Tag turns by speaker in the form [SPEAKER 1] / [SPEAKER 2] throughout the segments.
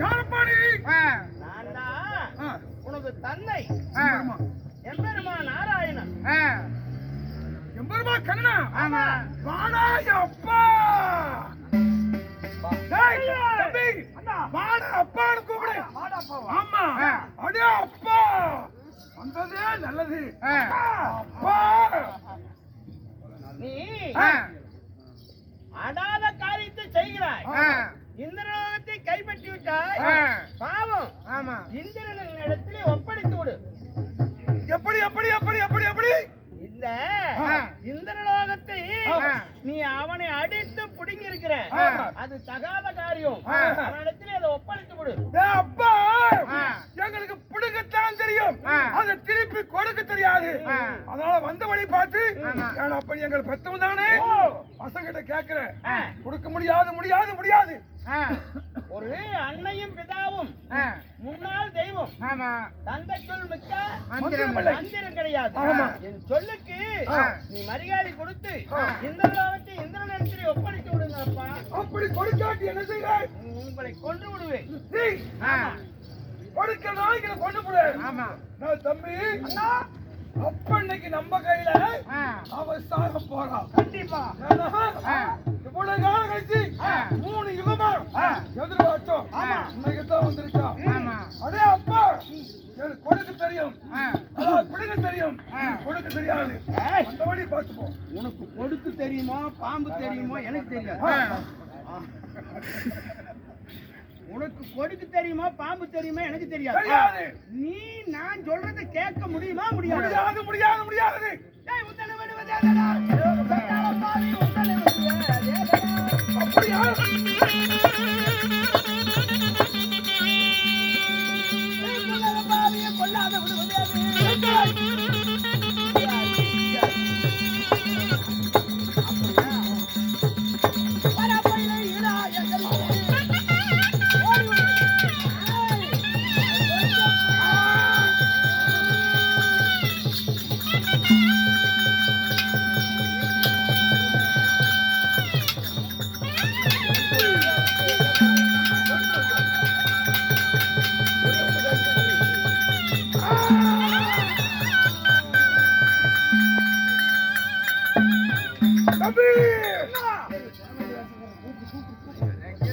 [SPEAKER 1] யாரப்பா நீ
[SPEAKER 2] ஆ,
[SPEAKER 3] நான் தான் உனது தந்தை
[SPEAKER 2] ஆ,
[SPEAKER 3] எம்பெருமா நாராயணன்.
[SPEAKER 2] ஆ,
[SPEAKER 1] எம்பெருமா கண்ணா.
[SPEAKER 2] ஆமா.
[SPEAKER 1] வாடா என் அப்பா டேய், தம்பி, வாடா அப்பான்னு கூப்பிடு. ஆமா. அடே அப்பா. வந்ததே நல்லது. அப்பா.
[SPEAKER 3] நீ அடாத காரியத்தை செய்கிறாய்.
[SPEAKER 2] ஆ, ஆ,
[SPEAKER 3] பாவம்
[SPEAKER 2] ஆமா
[SPEAKER 3] இந்திரனின் இடத்திலே ஒப்படைத்து விடு
[SPEAKER 1] எப்படி எப்படி எப்படி எப்படி எப்படி
[SPEAKER 3] இந்த. இந்திரலோகத்தை. நீ அவனை அடித்து புடுங்கி இருக்கிற. அது தகாத காரியம். அவனிடத்திலே அதை ஒப்படைத்து விடு
[SPEAKER 1] அப்பா. எங்களுக்கு பிடுங்கத்தான் தெரியும். அதை திருப்பி கொடுக்க தெரியாது. அதனால வந்த வழி பார்த்து
[SPEAKER 2] ஆமா.
[SPEAKER 1] என் அப்பா எங்கள் பெத்தவன் தானே பசங்கிட்ட கேக்குறேன்
[SPEAKER 3] ஆ.
[SPEAKER 1] கொடுக்க முடியாது முடியாது முடியாது
[SPEAKER 3] ஒரு அன்னையும் பிதாவும் முன்னாள் தெய்வம்.
[SPEAKER 2] ஆமா.
[SPEAKER 3] தந்தைக்குள் மிக்க
[SPEAKER 2] மந்திரம்.
[SPEAKER 3] மந்திரம் கிடையாது. என் சொல்லுக்கு. நீ மரியாதை கொடுத்து. இந்திரலோகத்தை இந்திரனிடத்திலே ஒப்படைத்து விடுங்க அப்பா
[SPEAKER 1] அப்படி கொடுக்காட்டி என்ன செய்ய
[SPEAKER 3] உங்களை கொன்று விடுவேன்.
[SPEAKER 1] கொடுக்க நாளைக்கு கொண்டு போடு
[SPEAKER 2] ஆமா.
[SPEAKER 1] நான் தம்பி அப்ப இன்னைக்கு நம்ம கையில அவ சாக போறான்
[SPEAKER 3] கண்டிப்பா.
[SPEAKER 1] வழி பார்த்துப்போம்
[SPEAKER 3] உனக்கு கொடுக்கு தெரியுமோ பாம்பு தெரியுமோ எனக்கு தெரியாது. உனக்கு கொடுக்கு தெரியுமோ பாம்பு தெரியுமோ எனக்கு தெரியாது.
[SPEAKER 1] தெரியாது.
[SPEAKER 3] நீ நான் சொல்றதை கேட்க முடியுமா முடியாது?
[SPEAKER 1] முடியாது முடியாது முடியாது.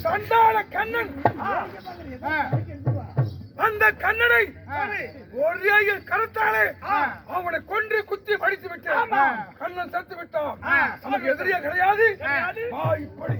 [SPEAKER 3] சண்டாள
[SPEAKER 1] கண்ணன் அந்த கண்ணனை. ஒரே கருத்தாலே. அவனை கொன்று குத்தி படித்து விட்டான். கண்ணன் செத்து விட்டான். நமக்கு எதிரியா கிடையாது இப்படி